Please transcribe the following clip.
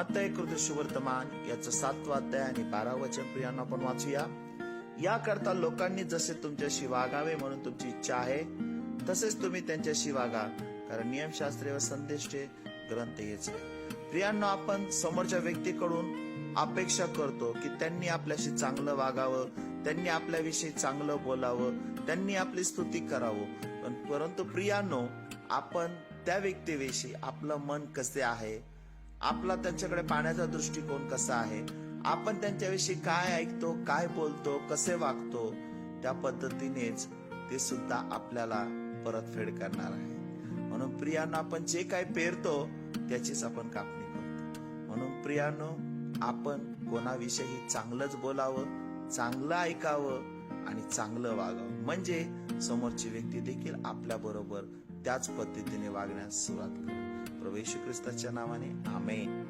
मत्तय कृती वर्तमान याचं सातवा अध्याय आणि बारावं वचन प्रियांना आपण वाचूया. याकरता लोकांनी जसे तुमच्याशी वागावे म्हणून तुमची इच्छा आहे तसेच तुम्ही त्यांच्याशी वागा कारण नियमशास्त्रीय व संदेष्टे ग्रंथ हेच आहे प्रियांना आपण समोरच्या व्यक्तीकडून अपेक्षा करतो की त्यांनी आपल्याशी चांगलं वागावं त्यांनी आपल्याविषयी चांगलं बोलावं त्यांनी आपली स्तुती करावं. पण परंतु प्रियानो आपण त्या व्यक्तीविषयी आपलं मन कसे आहे आपला त्यांच्याकडे पाण्याचा दृष्टिकोन कसा आहे? आपण त्यांच्याविषयी काय ऐकतो काय बोलतो कसे वागतो? त्या पद्धतीनेच ते सुद्धा आपल्याला परतफेड करणार आहे. म्हणून प्रियानो आपण जे काय पेरतो त्याचीच आपण कापणी करतो. म्हणून प्रियानो आपण कोणाविषयी चांगलंच बोलावं चांगलं ऐकावं आणि चांगलं वागावं. म्हणजे समोरची व्यक्ती देखील आपल्या बरोबर त्याच पद्धतीने वागण्यास सुरुवात करते प्रवेश ख्रिस्ताच्या नावाने आमेन